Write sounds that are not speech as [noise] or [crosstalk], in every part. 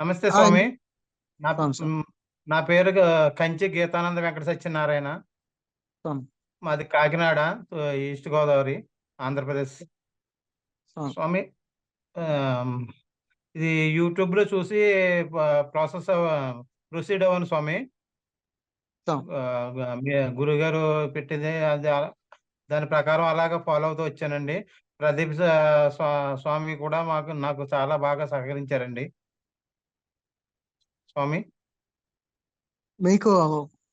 నమస్తే స్వామి. నా పేరు కంచి గీతానంద వెంకట సత్యనారాయణ. మాది కాకినాడ ఈస్ట్ గోదావరి ఆంధ్రప్రదేశ్. స్వామి. ఇది యూట్యూబ్లో చూసి ప్రాసెస్ ప్రొసీడ్ అవ్వను స్వామి గురుగారు పెట్టింది అది దాని ప్రకారం అలాగా ఫాలో అవుతూ వచ్చానండి. ప్రదీప్ స్వామి కూడా మాకు నాకు చాలా బాగా సహకరించారండి. స్వామి? మీకు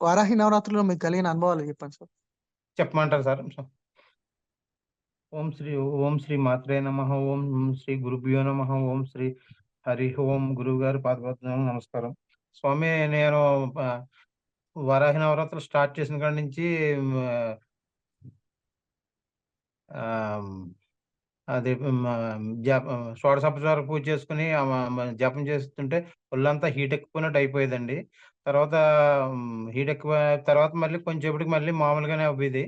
వారాహి నవరాత్రుల్లో మీకు కలిగిన అనుభవాలు చెప్పండి సార్. చెప్పమంటారు సార్ ఓం శ్రీ ఓం శ్రీ మాత్రే నమ ఓం శ్రీ గురుభ్యో నమ ఓం శ్రీ హరి ఓం గురువు గారు పాదపద్మం నమస్కారం. స్వామి నేను వరాహ నవరాత్రులు స్టార్ట్ చేసిన కాడి నుంచి అది జప షోడశోపచార పూజ చేసుకుని జపం చేస్తుంటే ఒళ్ళంతా హీట్ ఎక్కిపోయినట్టు అయిపోయేదండి. తర్వాత హీట్ ఎక్కువ తర్వాత మళ్ళీ కొంచెంసేపటికి మళ్ళీ మామూలుగానే అవ్వేది.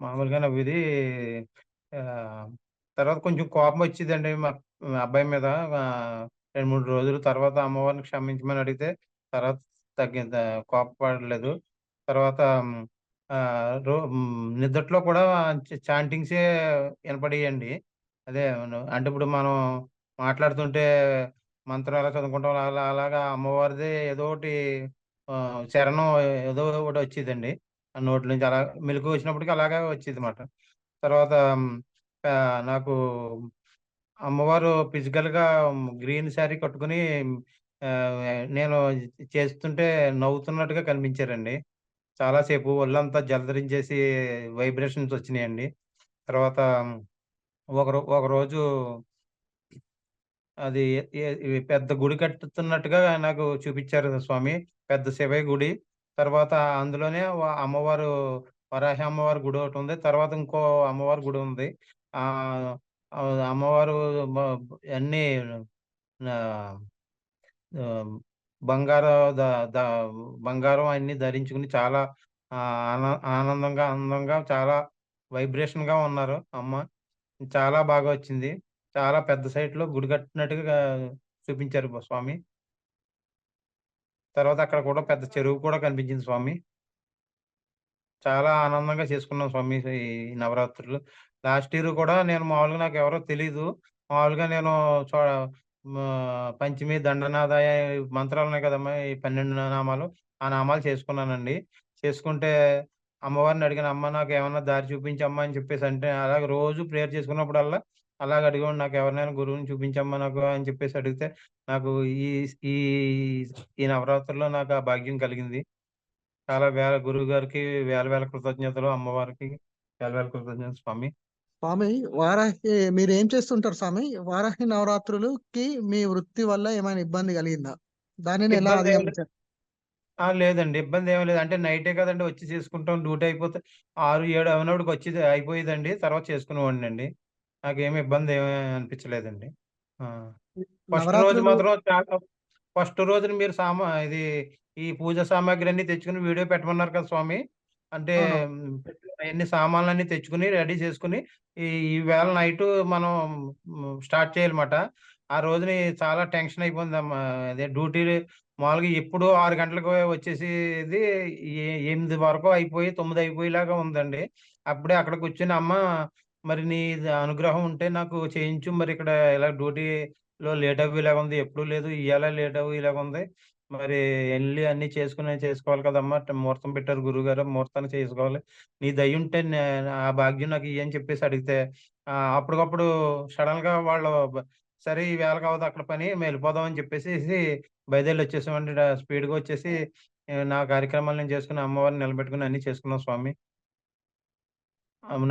మామూలుగానే అవ్వేది. తర్వాత కొంచెం కోపం వచ్చిందండి మా మా అబ్బాయి మీద. రెండు మూడు రోజుల తర్వాత అమ్మవారిని క్షమించమని అడిగితే తర్వాత తగ్గింది కోపపడలేదు. తర్వాత రో మ్, కూడా చాంటింగ్సే వినపడేయండి. అదే అంటే ఇప్పుడు మనం మాట్లాడుతుంటే మంత్రం ఎలా చదువుకుంటాం అలా అలాగా అమ్మవారిది ఏదో ఒకటి శరణం చరణం ఏదో ఒకటి వచ్చేదండి. ఆ నోటి నుంచి అలా మెలకు వచ్చినప్పటికీ అలాగే వచ్చేది అనమాట తర్వాత నాకు అమ్మవారు ఫిజికల్గా గ్రీన్ శారీ కట్టుకుని నేను చేస్తుంటే నవ్వుతున్నట్టుగా కనిపించారండి. చాలాసేపు ఒళ్ళంతా జలధరించేసి వైబ్రేషన్స్ వచ్చినాయండి. తర్వాత ఒక ఒకరోజు అది పెద్ద గుడి కట్టుతున్నట్టుగా నాకు చూపించారు స్వామి. పెద్ద శివయ్య గుడి. తర్వాత అందులోనే అమ్మవారు వరాహి అమ్మవారి గుడి ఒకటి ఉంది. తర్వాత ఇంకో అమ్మవారి గుడి ఉంది. ఆ అమ్మవారు అన్ని బంగారం బంగారం అన్ని ధరించుకుని చాలా ఆనందంగా అందంగా చాలా వైబ్రేషన్గా ఉన్నారు అమ్మ. చాలా బాగా వచ్చింది. చాలా పెద్ద సైట్లో గుడి కట్టినట్టుగా చూపించారు స్వామి. తర్వాత అక్కడ కూడా పెద్ద చెరువు కూడా కనిపించింది స్వామి. చాలా ఆనందంగా చేసుకున్నాం స్వామి ఈ నవరాత్రులు. లాస్ట్ ఇయర్ కూడా నేను మామూలుగా నాకు ఎవరో తెలీదు. మామూలుగా నేను చో పంచమి దండనాదాయ మంత్రాలు ఉన్నాయి కదమ్మా ఈ పన్నెండు నామాలు. ఆ నామాలు చేసుకున్నానండి. చేసుకుంటే అమ్మవారిని అడిగిన అమ్మ నాకు ఏమన్నా దారి చూపించమ్మా అని చెప్పేసి అంటే అలాగే రోజు ప్రేయర్ చేసుకున్నప్పుడల్లా అలాగ అడిగాను నాకు ఎవరినైనా గురువుని చూపించమ్మా నాకు అని చెప్పేసి అడిగితే నాకు ఈ ఈ ఈ నవరాత్రుల్లో నాకు ఆ భాగ్యం కలిగింది. చాలా వేల గురువు గారికి వేల వేల కృతజ్ఞతలు అమ్మవారికి వేల వేల కృతజ్ఞతలు స్వామి. స్వామి వారాహి మీరు ఏం చేస్తుంటారు స్వామి? వారాహి నవరాత్రులకి మీ వృత్తి వల్ల ఏమైనా ఇబ్బంది కలిగిందా? దానిని ఎలా ఆ, లేదండి. ఇబ్బంది ఏం లేదు. అంటే నైటే కదండి వచ్చి చేసుకుంటాం. డ్యూటీ అయిపోతే ఆరు ఏడు అయినప్పటికి వచ్చి అయిపోయేదండి. తర్వాత చేసుకునేవాడిని అండి. నాకేమి ఇబ్బంది ఏమీ అనిపించలేదండి. ఫస్ట్ రోజు మాత్రం చాలా ఫస్ట్ రోజున మీరు సామా ఇది ఈ పూజ సామాగ్రి అన్ని తెచ్చుకుని వీడియో పెట్టమన్నారు కదా స్వామి. అంటే అవును. అన్ని సామాన్లన్నీ తెచ్చుకుని రెడీ చేసుకుని ఈ వేళ నైట్ మనం స్టార్ట్ చేయాలన్నమాట. ఆ రోజుని చాలా టెన్షన్ అయిపోయింది అమ్మా. అదే డ్యూటీ మామూలుగా ఎప్పుడు ఆరు గంటలకు వచ్చేసేది ఎనిమిది వరకు అయిపోయి తొమ్మిది అయిపోయేలాగా ఉందండి. అప్పుడే అక్కడ కూర్చొని అమ్మ మరి నీ అనుగ్రహం ఉంటే నాకు చేయించు. మరి ఇక్కడ ఇలా డ్యూటీలో లేట్ అవ్వేలాగా ఉంది. ఎప్పుడు లేదు. ఇవాళ లేట్ అవ్వేలాగా ఉంది. మరి వెళ్ళి అన్ని చేసుకుని చేసుకోవాలి కదమ్మా. ముహూర్తం పెట్టారు గురువు గారు ముహూర్తాన్ని చేసుకోవాలి. నీ దయ ఉంటే ఆ భాగ్యం నాకు ఇయ్యని చెప్పేసి అడిగితే అప్పటికప్పుడు సడన్గా వాళ్ళు సరే ఈ వేళ కావద్దు అక్కడ పని మేము వెళ్ళిపోదాం అని చెప్పేసి [laughs] బయదేళ్ళు వచ్చేసామండి. స్పీడ్గా వచ్చేసి నా కార్యక్రమాలు నేను చేసుకుని అమ్మవారిని నిలబెట్టుకుని అన్ని చేసుకున్నాం స్వామి.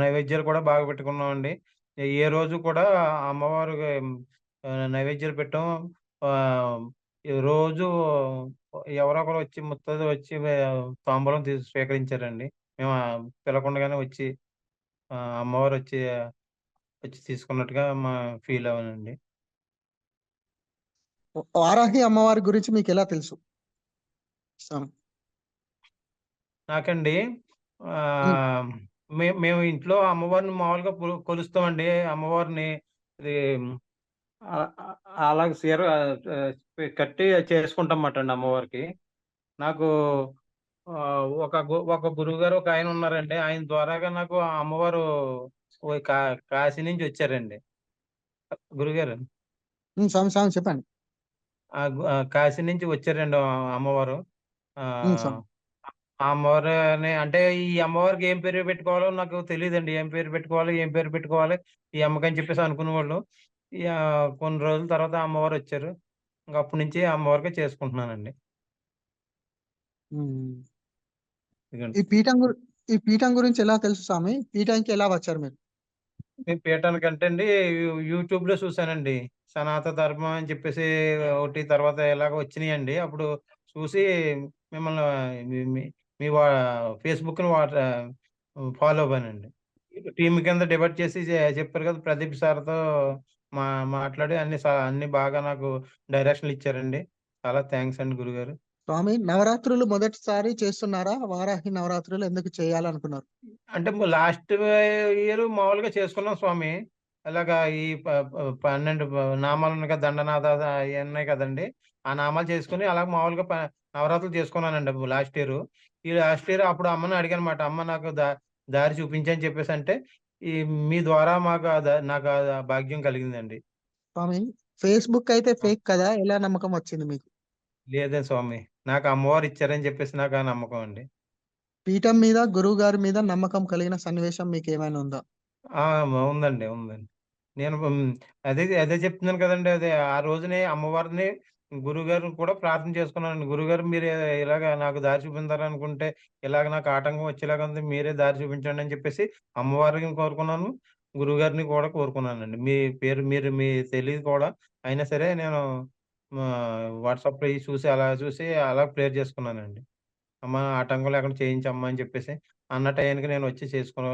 నైవేద్యాలు కూడా బాగా పెట్టుకున్నామండి. ఏ ఏ రోజు కూడా అమ్మవారు నైవేద్యాలు పెట్టాం. రోజు ఎవరో ఒకరు వచ్చి ముత్తది వచ్చి తాంబూలం తీసి స్వీకరించారండి. మేము ఆ, పిలకుండానే వచ్చి ఆ, అమ్మవారు వచ్చి వచ్చి తీసుకున్నట్టుగా మా ఫీల్ అవ్వనండి. వారాహి అమ్మవారి గురించి మీకు ఎలా తెలుసు? స్వామి. నాకండి ఆ ఉమ్, మేము ఇంట్లో అమ్మవారిని మామూలుగా కొలు- కొలుస్తామండి. అమ్మవారిని ఇది అలాగే సీర కట్టి చేసుకుంటాం అన్నమాట అండి అమ్మవారికి. నాకు ఒక ఒక గురువు గారు ఒక ఆయన ఉన్నారండి. ఆయన ద్వారాగా నాకు ఆ అమ్మవారు కాశీ నుంచి వచ్చారండి. గురుగారు. స్వామి స్వామి చెప్పండి. కాశీ నుంచి వచ్చారండి అమ్మవారు. అమ్మవారిని అంటే ఈ అమ్మవారికి ఏం పేరు పెట్టుకోవాలో నాకు తెలియదండి. ఏం పేరు పెట్టుకోవాలి? ఏం పేరు పెట్టుకోవాలి? ఈ అమ్మకని చెప్పేసి అనుకునేవాళ్ళు. కొన్ని రోజుల తర్వాత అమ్మవారు వచ్చారు. ఇంకా అప్పటి నుంచి అమ్మవారికే చేసుకుంటున్నానండి. ఈ పీఠం ఈ పీఠం గురించి ఎలా తెలుసు స్వామి? పీఠానికి ఎలా వచ్చారు మీరు? నేను పీఠానికి అంటే అండి యూట్యూబ్లో చూసానండి సనాతన ధర్మం అని చెప్పేసి ఒకటి తర్వాత ఇలాగ వచ్చినాయండి. అప్పుడు చూసి మిమ్మల్ని మీ- మీ- మీ ఫేస్బుక్ని ఫాలో అవ్వానండి. టీం కింద డివైడ్ చేసి చెప్పారు కదా ప్రదీప్ సార్తో మా మాట్లాడి అన్ని సా- అన్ని బాగా నాకు డైరెక్షన్లు ఇచ్చారండి. చాలా థ్యాంక్స్ అండి గురుగారు. స్వామి నవరాత్రులు మొదటిసారి చేస్తున్నారా? వారాహి నవరాత్రులు ఎందుకు చేయాలనుకున్నారు? అంటే లాస్ట్ ఇయర్ మామూలుగా చేసుకున్నాం స్వామి. అలాగా ఈ ప- ప- పన్నెండు ప- నామాలు ఉన్నాయి కదా దండనాథ అవి ఉన్నాయి కదండి. ఆ నామాలు చేసుకుని అలా మామూలుగా ప- నవరాత్రులు చేసుకున్నానండి లాస్ట్ ఇయర్. ఈ లాస్ట్ ఇయర్ అప్పుడు అమ్మని అడిగానమాట అమ్మ నాకు దా దారి చూపించని చెప్పేసి అంటే ఈ మీ ద్వారా మాకు నాకు ఆ భాగ్యం కలిగిందండి. స్వామి ఫేస్బుక్ అయితే ఫేక్ కదా? ఎలా నమ్మకం వచ్చింది మీకు? లేదే స్వామి. నాకు అమ్మవారు ఇచ్చారని చెప్పేసి నాకు ఆ నమ్మకం అండి. పీఠం మీద గురువు గారి మీద నమ్మకం కలిగిన సన్నివేశం మీకు ఏమైనా ఉందా? ఆ ఉందండి ఉందండి. నేను ఉమ్, అదే అదే చెప్తున్నాను కదండి అదే ఆ రోజునే అమ్మవారిని గురుగారు కూడా ప్రార్థన చేసుకున్నాను గురుగారు మీరు ఇలాగ నాకు దారి చూపించారు అనుకుంటే ఇలాగ నాకు ఆటంకం వచ్చేలాగా ఉంది మీరే దారి చూపించండి అని చెప్పేసి అమ్మవారిని కోరుకున్నాను. గురుగారిని కూడా కోరుకున్నానండి. మీ పేరు మీరు మీ తెలియదు కూడా అయినా సరే నేను వాట్సాప్లో చూసి అలా చూసి అలా ప్రేయర్ చేసుకున్నానండి. అమ్మ ఆటంకం లేకుండా చేయించమ్మా అని చెప్పేసి అన్న టైంకి నేను వచ్చి చేసుకున్న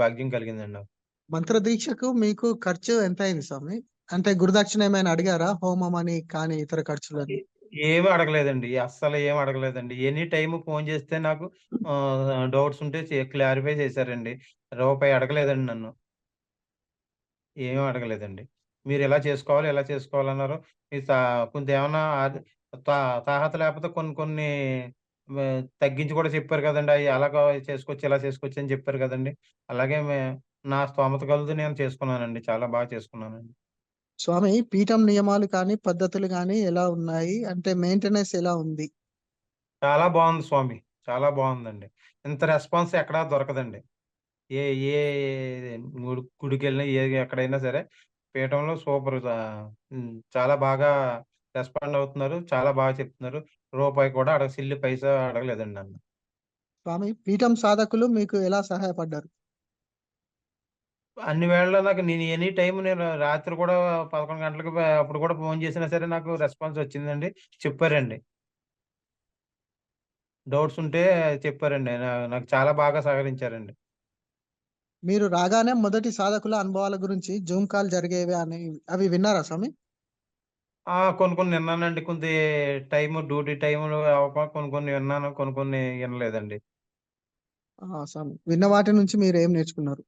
భాగ్యం కలిగిందండి నాకు. మంత్ర దీక్షకు మీకు ఖర్చు ఎంత అయింది స్వామి? అంటే గురుదక్షిణ ఏమైనా అడిగారా? హోమం అని కానీ ఇతర ఖర్చులు అని ఏమీ అడగలేదండి. అస్సలు ఏం అడగలేదండి. ఎనీ టైం ఫోన్ చేస్తే నాకు డౌట్స్ ఉంటే క్లారిఫై చేశారండి. రూపాయి అడగలేదండి నన్ను. ఏమీ అడగలేదండి. మీరు ఎలా చేసుకోవాలి ఎలా చేసుకోవాలన్నారు ఈ కొంత ఏమైనా తా- తాహత లేకపోతే కొన్ని కొన్ని తగ్గించి కూడా చెప్పారు కదండి. అవి అలాగ చేసుకోవచ్చు ఇలా చేసుకోవచ్చు అని చెప్పారు కదండి. అలాగే మే- నా స్తోమత కలుతూ నేను చేసుకున్నానండి. చాలా బాగా చేసుకున్నానండి. స్వామి పీఠం నియమాలు కానీ పద్ధతులు కానీ ఎలా ఉన్నాయి? అంటే మెయింటెనెన్స్ ఎలా ఉంది? చాలా బాగుంది స్వామి. చాలా బాగుందండి. ఇంత రెస్పాన్స్ ఎక్కడా దొరకదండి. ఏ ఏ గుడి గుడికి వెళ్ళినా ఏ ఎక్కడైనా సరే పీఠంలో సూపర్ చాలా బాగా రెస్పాండ్ అవుతున్నారు. చాలా బాగా చెప్తున్నారు. రూపాయి కూడా అడగ సిల్లి పైసా అడగలేదండి నన్ను. స్వామి పీఠం సాధకులు మీకు ఎలా సహాయపడ్డారు? అన్ని వేళ నాకు నేను ఎనీ టైం నేను రాత్రి కూడా పదకొండు గంటలకు అప్పుడు కూడా ఫోన్ చేసినా సరే నాకు రెస్పాన్స్ వచ్చిందండి. చెప్పారండి. డౌట్స్ ఉంటే చెప్పారండి. నాకు చాలా బాగా సహకరించారండి. మీరు రాగానే మొదటి సాధకుల అనుభవాల గురించి జూమ్ కాల్ జరిగేవి అని అవి విన్నారా స్వామి? కొన్ని కొన్ని విన్నానండి. కొంత టైం డ్యూటీ టైం కొన్ని కొన్ని విన్నాను కొన్ని కొన్ని వినలేదండి. స్వామి. విన్న వాటి నుంచి మీరు ఏం నేర్చుకున్నారు?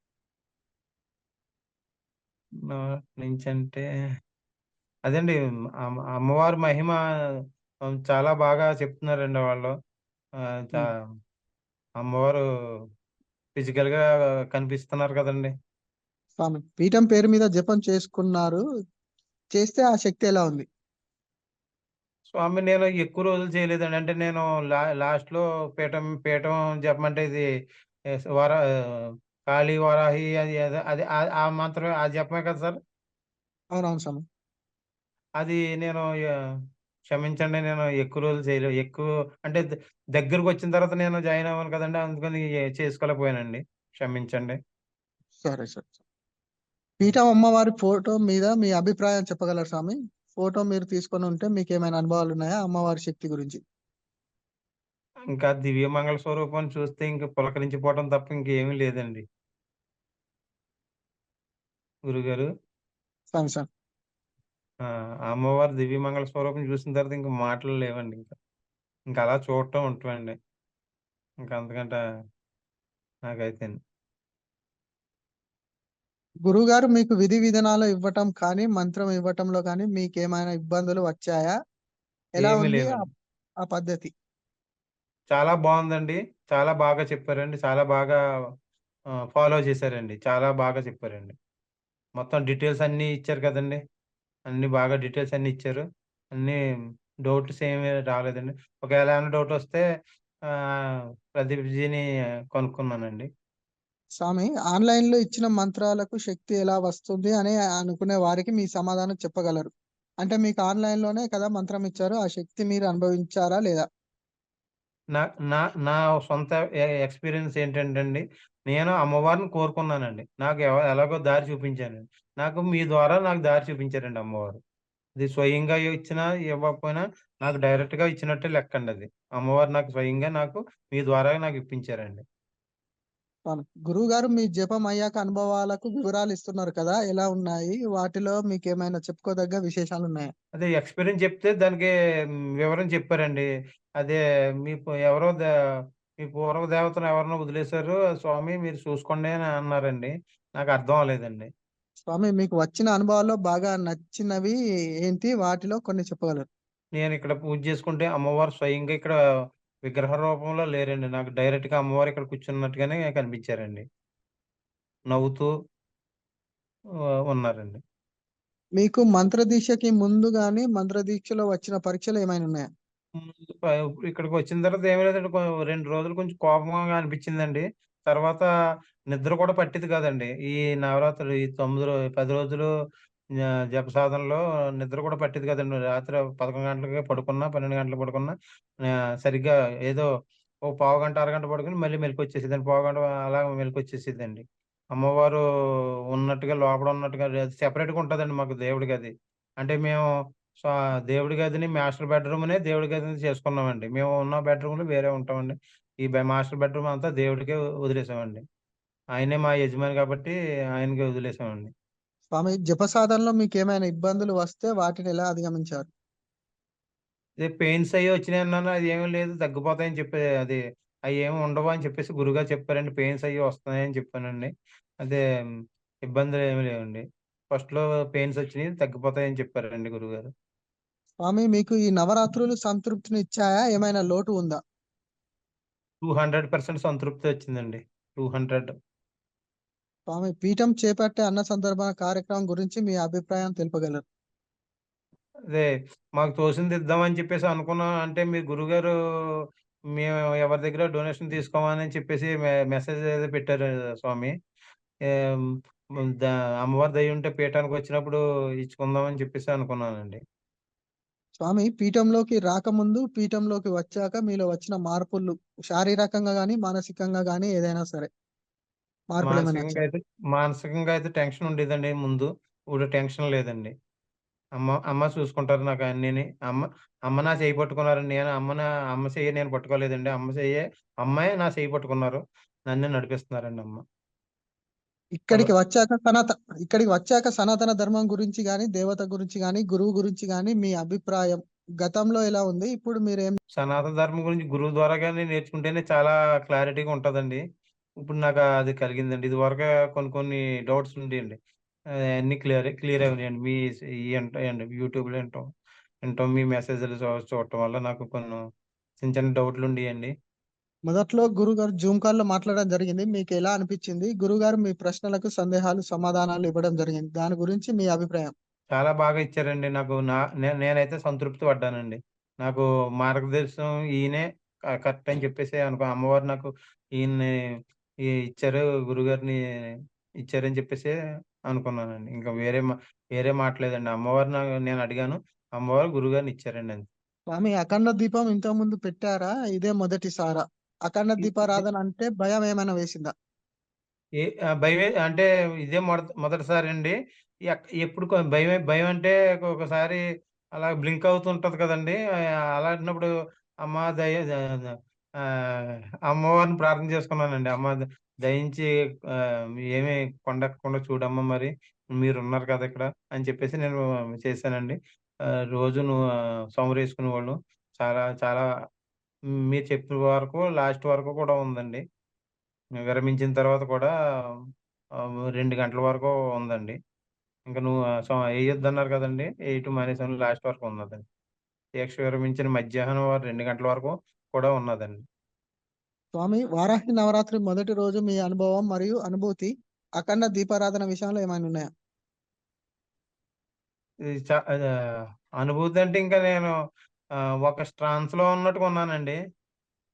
నుంచి అంటే అదండి. అమ్మ- అమ్మవారి మహిమ చాలా బాగా చెప్తున్నారండి వాళ్ళు. అమ్మవారు ఫిజికల్గా కనిపిస్తున్నారు కదండి. స్వామి పీఠం పేరు మీద జపం చేసుకున్నారు. చేస్తే ఆ శక్తి ఎలా ఉంది? స్వామి నేను ఎక్కువ రోజులు చేయలేదండి. అంటే నేను లాస్ట్లో పీఠం పీఠం చెప్పమంటే ఇది ఏ, వర కాళీ వరాహి అది అది ఆ- మంత్రం అది చెప్పమే కదా సార్? అవునవును స్వామి. అది నేను క్షమించండి నేను ఎక్కువ రోజులు చేయలేదు. ఎక్కువ అంటే దగ్గరకు వచ్చిన తర్వాత నేను జాయిన్ అవ్వను కదండి అందుకని చేసుకోలేకపోయానండి. క్షమించండి. సరే సరే పీఠం అమ్మవారి ఫోటో మీద మీ అభిప్రాయం చెప్పగలరు స్వామి? ఫోటో మీరు తీసుకొని ఉంటే మీకు ఏమైనా అనుభవాలు ఉన్నాయా అమ్మవారి శక్తి గురించి? ఇంకా దివ్యమంగళ స్వరూపాన్ని చూస్తే ఇంకా పులకరించిపోవడం తప్ప ఇంకేమీ లేదండి. గురుగారు ఆ! అమ్మవారి దివ్యమంగళ స్వరూపం చూసిన తర్వాత ఇంక మాటలు లేవండి ఇంక. ఇంక అలా చూడటం ఉండటమండి. ఇంక అంతకంటే నాకైతేను. గురువుగారు మీకు విధి విధానాలు ఇవ్వటం కానీ, మంత్రం ఇవ్వటంలో కానీ మీకేమైనా ఇబ్బందులు వచ్చాయా? ఎలా ఏమీ ఉంది ఆ లేవండి. ఆ పద్ధతి? చాలా బావుందండి. చాలా బాగా చెప్పారండి. చాలా బాగా ఫాలో చేశారండి. చాలా బాగా చెప్పారండి. మొత్తం డీటెయిల్స్ అన్నీ ఇచ్చారు కదండీ! అన్నీ బాగా డీటెయిల్స్ అన్నీ ఇచ్చారు. అన్నీ డౌట్స్ ఏమీ రాలేదండి. ఒకవేళ ఏమైనా డౌటొస్తే ఆహ్, ప్రదీప్ జీని కనుక్కున్నానండి. స్వామి ఆన్‌లైన్‌లో ఇచ్చిన మంత్రాలకు శక్తి ఎలా వస్తుంది అని అనుకునే వారికి మీ సమాధానం చెప్పగలరు. అంటే మీకు ఆన్‌లైన్‌లోనే కదా మంత్రం ఇచ్చారు. ఆ శక్తి మీరు అనుభవించారా లేదా? నా నా నా సొంత ఎక్స్‌పీరియన్స్ ఏంటంటే అండి, నేను అమ్మవారిని కోరుకున్నానండి. నాకు ఎలాగో దారి చూపించానండి. నాకు మీ ద్వారా నాకు దారి చూపించారండి అమ్మవారు. ఇది స్వయంగా ఇచ్చినా, ఇవ్వకపోయినా నాకు డైరెక్ట్‌గా ఇచ్చినట్టే లెక్కండి అది. అమ్మవారు నాకు స్వయంగా నాకు మీ ద్వారా నాకు ఇప్పించారండి. స్వామి గురువుగారు మీ జపం అయ్యాక అనుభవాలకు వివరాలు ఇస్తున్నారు కదా! ఎలా ఉన్నాయి? వాటిలో మీకేమైనా చెప్పుకోదగ్గ విశేషాలున్నాయా? అదే ఎక్స్‌పీరియన్స్ చెప్తే దానికి వివరం చెప్పారండి. అదే మీ ఎవరో మీ పూర్వ దేవతను ఎవరినో వదిలేసారు స్వామి మీరు చూసుకోండి అని అన్నారండి. నాకు అర్థం అవ్వలేదండి. స్వామి మీకు వచ్చిన అనుభవాల్లో బాగా నచ్చినవి ఏంటి? వాటిలో కొన్ని చెప్పగలరు. నేనిక్కడ పూజ చేసుకుంటే అమ్మవారు స్వయంగా ఇక్కడ విగ్రహ రూపంలో లేరండి. నాకు డైరెక్ట్‌గా అమ్మవారు ఇక్కడ కూర్చున్నట్టుగానే కనిపించారండి. నవ్వుతూ ఉన్నారండి. మీకు మంత్రదీక్షకి ముందు గాని, మంత్రదీక్షలో వచ్చిన పరీక్షలు ఏమైనా ఉన్నాయా? ఇక్కడికి వచ్చిన తర్వాత ఏమి లేదండి. రెండు రోజులు కొంచెం కోపంగా అనిపించిందండి. తర్వాత నిద్ర కూడా పట్టేది కాదండి. ఈ నవరాత్రులు ఈ తొమ్మిది రోజు పది రోజులు జప సాధనలో నిద్ర కూడా పట్టేది కదండి రాత్రి పదకొండు గంటలకి పడుకున్నా, 12 గంటలకు పడుకున్నా సరిగ్గా ఏదో ఓ పావుగంట, అరగంట పడుకుని మళ్ళీ మెలుకువొచ్చేసేదండి. పావుగంట అలా మెలుకువొచ్చేసేదండి. అమ్మవారు ఉన్నట్టుగా లోపల ఉన్నట్టుగా సెపరేట్‌గా ఉంటుందండి మాకు దేవుడికి అది అంటే మేము సో, దేవుడి గదిని మాస్టర్ బెడ్‌రూమ్‌నే దేవుడి గదిని చేసుకున్నామండి. మేము ఉన్న బెడ్‌రూమ్‌లు వేరే ఉంటామండి. ఈ మాస్టర్ బెడ్‌రూమ్ అంతా దేవుడికే వదిలేసామండి. ఆయనే మా యజమాని కాబట్టి ఆయనకే వదిలేసామండి. స్వామి జప సాధనలో మీకేమైనా ఇబ్బందులు వస్తే వాటిని ఎలా అధిగమించారు? పెయిన్స్ అయ్యి వచ్చినాయన్నాను. అది ఏమి లేదు తగ్గిపోతాయని చెప్పి అది అయ్యేమి ఉండవు అని చెప్పేసి గురువుగారు చెప్పారండి. పెయిన్స్ అయ్యి వస్తున్నాయని చెప్పానండి. అదే ఇబ్బందులేమి లేవండి. ఫస్ట్‌లో పెయిన్స్ వచ్చినియి తగ్గిపోతాయని చెప్పారండి గురువుగారు. స్వామి మీకు ఈ నవరాత్రులు సంతృప్తినిచ్చాయా? ఏమైనా లోటు ఉందా? 200% సంతృప్తి వచ్చిందండి. 200 స్వామి పీఠం చేపట్టే అన్న సందర్భ కార్యక్రమం గురించి మీ అభిప్రాయం తెలుపగలరు. అదే మాకు తోసింది ఇద్దామని చెప్పేసి అనుకున్నాం. అంటే మీ గురువుగారు మేము ఎవరి దగ్గర డొనేషన్ తీసుకోమని చెప్పేసి మెసేజ్ ఏదో పెట్టారు స్వామి. అమ్మవారి దయుంటే పీఠానికొచ్చినప్పుడు ఇచ్చుకుందాం అని చెప్పేసి అనుకున్నానండి. స్వామి పీఠంలోకి రాకముందు, పీఠంలోకి వచ్చాక మీలో వచ్చిన మార్పులు శారీరకంగా గాని, మానసికంగా గాని ఏదైనా సరే మానసికంగా వచ్చాయా? అయితే మానసికంగా అయితే టెన్షన్ ఉండేదండి ముందు. ఇప్పుడు టెన్షన్ లేదండి. అమ్మ అమ్మ చూసుకుంటారు నాకు అన్నీని. అమ్మ అమ్మ నా చెయ్యి పట్టుకున్నారండి. నేను అమ్మ నా అమ్మ చెయ్యి నేను పట్టుకోలేదండి. అమ్మ చెయ్యే అమ్మే నా చెయ్యి పట్టుకున్నారు. నన్ను నడిపిస్తున్నారండి అమ్మ. ఇక్కడికి వచ్చాక సనాత ఇక్కడికి వచ్చాక సనాతన ధర్మం గురించి గాని, దేవత గురించి గాని, గురువు గురించి గాని మీ అభిప్రాయం గతంలో ఎలా ఉంది? ఇప్పుడు మీరేం సనాతన ధర్మం గురించి గురువు ద్వారా గాని నేర్చుకుంటేనే చాలా క్లారిటీగా ఉంటదండి. ఇప్పుడు నాకు అది కలిగిందండి. ఇదివరకే కొన్ని కొన్ని డౌట్స్ ఉండేయండి. అన్నీ క్లియర్ క్లియర్ అయినాయండి. మీ ఉంటాయండి యూట్యూబ్‌లో వినటం, వినటం మీ మెసేజ్‌లు చూడటం వల్ల నాకు కొన్ని చిన్న చిన్న డౌట్‌లు ఉండేయండి. మొదట్లో గురువుగారు జూమ్ కాల్‌లో మాట్లాడడం జరిగింది. మీకెలా అనిపిచ్చింది? గురువుగారు మీ ప్రశ్నలకు సందేహాలు, సమాధానాలు ఇవ్వడం జరిగింది. దాని గురించి మీ అభిప్రాయం? చాలా బాగా ఇచ్చారండి. నాకు నా నే నేనైతే సంతృప్తి పడ్డానండి. నాకు మార్గదర్శనం ఈయనే క కరెక్ట్ అని చెప్పేసి అనుకో అమ్మవారు నాకు ఈయన్ని ఈ ఇచ్చారు గురువుగారిని ఇచ్చారని చెప్పేసి అనుకున్నానండి. ఇంకా వేరే మా వేరే మాట లేదండి. అమ్మవారు నేను అడిగాను. అమ్మవారు గురువుగారిని ఇచ్చారండి అంతే. స్వామి అఖండ దీపం ఇంతకుముందు పెట్టారా? ఇదే మొదటిసారా? అఖండ దీపారాధన అంటే భయం ఏమైనా వేసిందా? ఏ భయమే అంటే ఇదే మొదటి మొదటిసారండి. ఎక్ ఎప్పుడు కొ భయమే భయం అంటే ఒక్కొక్కసారి అలా బ్లింక్ అవుతుంటది కదండీ! ఆహ్, అలాంటప్పుడు అమ్మ దయ అమ్మవారిని ప్రార్థన చేసుకున్నానండి. అమ్మ దయించి ఏమి కొండెక్కకుండా చూడమ్మ మరి. మీరున్నారు కదా ఇక్కడ అని చెప్పేసి నేను చేశానండి. రోజు నువ్వు ఆహ్, సొమరేసుకునేవాళ్ళు. చాలా చాలా మీరు చెప్పిన వరకు లాస్ట్ వరకు కూడా ఉందండి. విరమించిన తర్వాత కూడా ఆహ్, 2 గంటల వరకు ఉందండి. ఇంక నువ్వు సో ఎయొద్దన్నారు కదండీ! ఎయటం మానేసాను లాస్ట్ వరకు ఉన్నదండి. దీక్ష విరమించిన మధ్యాహ్నం 2 గంటల వరకు కూడా ఉన్నదండి. స్వామి వారాహి నవరాత్రి మొదటి రోజు మీ అనుభవం మరియు అనుభూతి అఖండ దీపారాధన విషయంలో ఏమైనా ఉన్నాయా? ఇది చ ఆహ్, అనుభూతి అంటే ఇంకా నేను ఒక ట్రాన్స్‌లో ఉన్నట్టుగా ఉన్నానండి.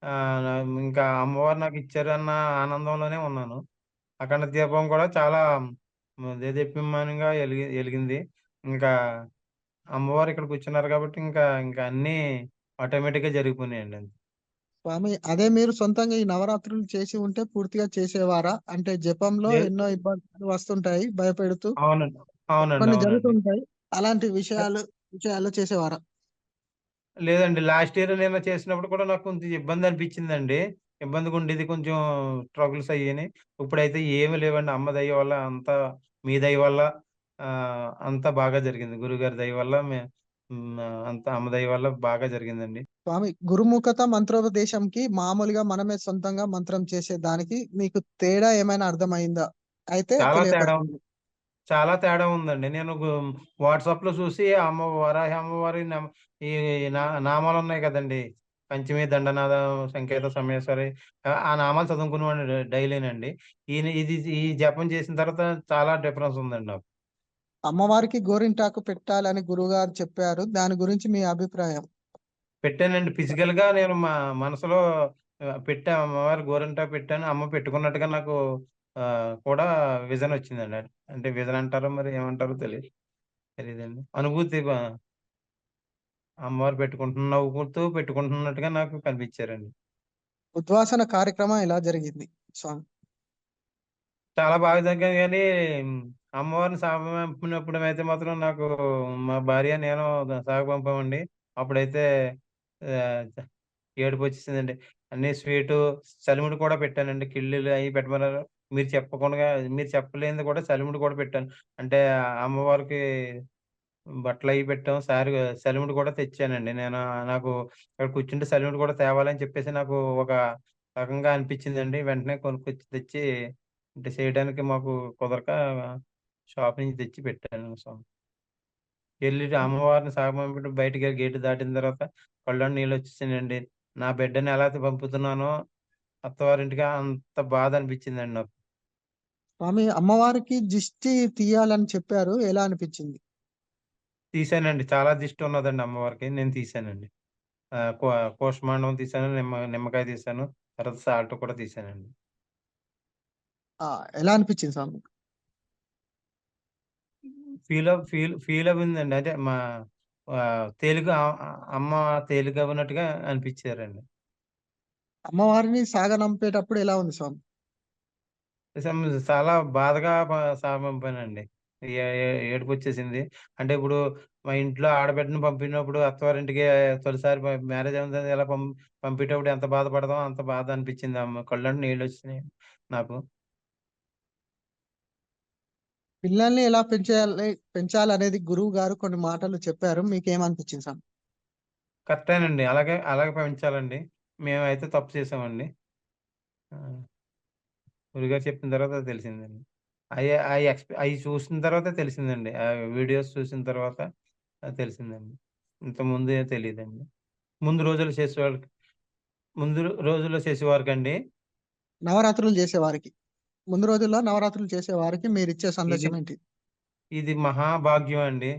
ఆహ్, ఇంకా అమ్మవారు నాకిచ్చారన్న ఆనందంలోనే ఉన్నాను. అఖండ దీపం కూడా చాలా దేదీప్యమానంగా ఎలిగి ఎలిగింది. ఇంకా అమ్మవారు ఇక్కడ కూర్చున్నారు కాబట్టి ఇంకా ఇంకా అన్నీ ఆటోమేటిక్‌గా జరిగిపోయినాయండి. స్వామి అదే మీరు సొంతంగా ఈ నవరాత్రులు చేసి ఉంటే పూర్తిగా చేసేవారా? అంటే జపంలో లేదు. ఎన్నో ఇబ్బందులు వస్తుంటాయి భయపెడుతూ. అవునండి. అవునండి. కొన్ని అవునండి. జరుగుతుంటాయి. అలాంటి విషయాలు విషయాల్లో చేసేవారా? లేదండి. లాస్ట్ ఇయర్ నేను చేసినప్పుడు కూడా నాకు కొంచెం ఇబ్బందనిపించిందండి. ఇబ్బందిగా ఉండేది కొంచెం స్ట్రగుల్స్ అయ్యిని. ఇప్పుడైతే ఏమి లేవండి. అమ్మ దయ వల్ల అంతా మీ దయ వల్ల అంతా బాగా జరిగింది. గురువుగారి దయ వల్ల. అంతా అమ్మ దయ వల్ల బాగా జరిగిందండి. స్వామి గురుముఖత మంత్రోపదేశంకి మామూలుగా మనమే సొంతంగా మంత్రం చేసే దానికి మీకు తేడా ఏమైనా అర్థమైందా? అయితే చాలా తేడా. చాలా తేడా ఉందండి. నేను గు వాట్సాప్‌లో చూసి అమ్మవారి నమ్ ఈ నా నామాలున్నాయి కదండీ! పంచమి, దండనాద, సంకేత, సమయేశ్వరి ఆహ్, ఆ నామాలు చదువుకునేవాడిని డైలీనండి. ఈయన ఇది ఈ జపం చేసిన తర్వాత చాలా డిఫరెన్స్ ఉందండి నాకు. అమ్మవారికి గోరింటాకు పెట్టాలని గురువుగారు చెప్పారు. దాని గురించి మీ అభిప్రాయం? పెట్టానండి. ఫిజికల్‌గా నేను మా మనసులో పెట్టా అమ్మవారి గోరింటాకు పెట్టాను. అమ్మ పెట్టుకున్నట్టుగా నాకు కూడా విజన్ వచ్చిందండి. అంటే విజన్ అంటారో మరి ఏమంటారో తెలీదు. తెలీదండి. అనుభూతి అమ్మవారు పెట్టుకుంటున్న నవ్వుతూ పెట్టుకుంటున్నట్టుగా నాకు కనిపించారండి. ఉద్వాసన కార్యక్రమం ఎలా జరిగింది స్వామి? చాలా బాగా జరిగాయి గానీ, అమ్మవారిని సాగనంపినప్పుడు అయితే మాత్రం నాకు మా భార్య, నేను సాగనంపామండి. అప్పుడైతే ఆహ్, ఏడుపొచ్చేసిందండి. అన్నీ స్వీటు, చలిమిడి కూడా పెట్టానండి. కిళ్ళీలు అయి పెట్టమన్నారు. మీరు చెప్పకుండా మీరు చెప్పలేనిది కూడా చలిమిడి కూడా పెట్టాను. అంటే అమ్మవారికి బట్టలయి పెట్టాం. సారీ సలివిడి కూడా తెచ్చానండి. నేను నాకు అక్కడ కూర్చుంటే సలివిడి కూడా తేవాలని చెప్పేసి నాకు ఒక రకంగా అనిపించిందండి. వెంటనే కొనుక్కొచ్చి తెచ్చి అంటే చేయడానికి మాకు కుదరక షాప్ నుంచి తెచ్చి పెట్టాను. సో, ఎళ్ళి అమ్మవారిని సాగనంపి బయటికి గేట్ దాటిన తర్వాత కళ్ళలో నీళ్ళొచ్చేసాయండి. నా బిడ్డని ఎలా పంపుతున్నానో అత్తవారింటికి అంత బాధ అనిపించిందండి నాకు. స్వామి అమ్మవారికి దిష్టి తీయాలని చెప్పారు. ఎలా అనిపించింది? తీశానండి. చాలా దిష్టి ఉన్నదండి అమ్మవారికి. నేను కూ కూష్మాండం తీశాను. నిమ్మ నిమ్మకాయ తీశాను. తర్వాత సాల్ట్ కూడా తీశానండి. ఆ! ఎలా అనిపించింది స్వామి? ఫీల్ అవ్ ఫీల్ ఫీల్ అవ్విందండి. అదే మా తేలిక అమ్మ తేలికవ్వినట్టుగా అనిపించారండి. అమ్మవారిని సాగనంపేటప్పుడు ఎలా ఉంది స్వామి? చాలా బాధగా సాగనంపానండి. ఏ ఏ ఏడుపొచ్చేసింది. అంటే ఇప్పుడు మా ఇంట్లో ఆడబిడ్డని పంపినప్పుడు అత్తవారింటికి తొలిసారి మ్యారేజ్ అయిందని ఎలా పం పంపేటప్పుడు ఎంత బాధపడతామో అంత బాధ అనిపించింది. అమ్మ కళ్ళంట నీళ్ళొచ్చినాయి నాకు. పిల్లల్ని ఎలా పెంచేయాలి పెంచాలనేది గురువుగారు కొన్ని మాటలు చెప్పారు. మీకేమనిపించింది స్వామి? కరెక్టేనండి. అలాగే అలాగే పెంచాలండి. మేమైతే తప్పు చేసామండి. ఆ! గురువుగారు చెప్పిన తర్వాత తెలిసిందండి. అయి ఎక్స్‌పీ అయి చూసిన తర్వాతే తెలిసిందండి. ఆ వీడియోస్ చూసిన తర్వాత తెలిసిందండి. ఇంతకుముందే తెలీదండి. ముందు రోజుల్లో చేసేవాళ్ళకి ముందు రోజుల్లో చేసేవారికండి నవరాత్రులు చేసేవారికి. ముందు రోజుల్లో నవరాత్రులు చేసేవారికి మీరిచ్చే ఇది సందేశం ఏంటి? ఇది మహాభాగ్యం అండి.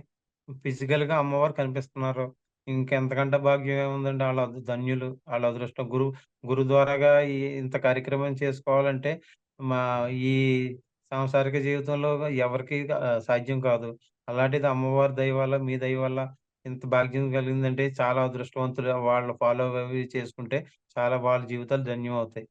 ఫిజికల్‌గా అమ్మవారు కనిపిస్తున్నారు. ఇంకెంతకంటే భాగ్యం ఏముందండి? అద్ ధన్యులు. ఆళ్ళ అదృష్టం. గురు గురు ద్వారాగా ఈ ఇంత కార్యక్రమం చేసుకోవాలంటే మా ఈ సాంసారిక జీవితంలో ఎవరికి సాధ్యం కాదు. అలాంటిది అమ్మవారి దయ వల్ల, మీ దయ వల్ల ఇంత భాగ్యం కలిగిందంటే చాలా అదృష్టవంతులు. వాళ్ళు ఫాలో అవి చేసుకుంటే చాలా వాళ్ళ జీవితాలు ధన్యమవుతాయి.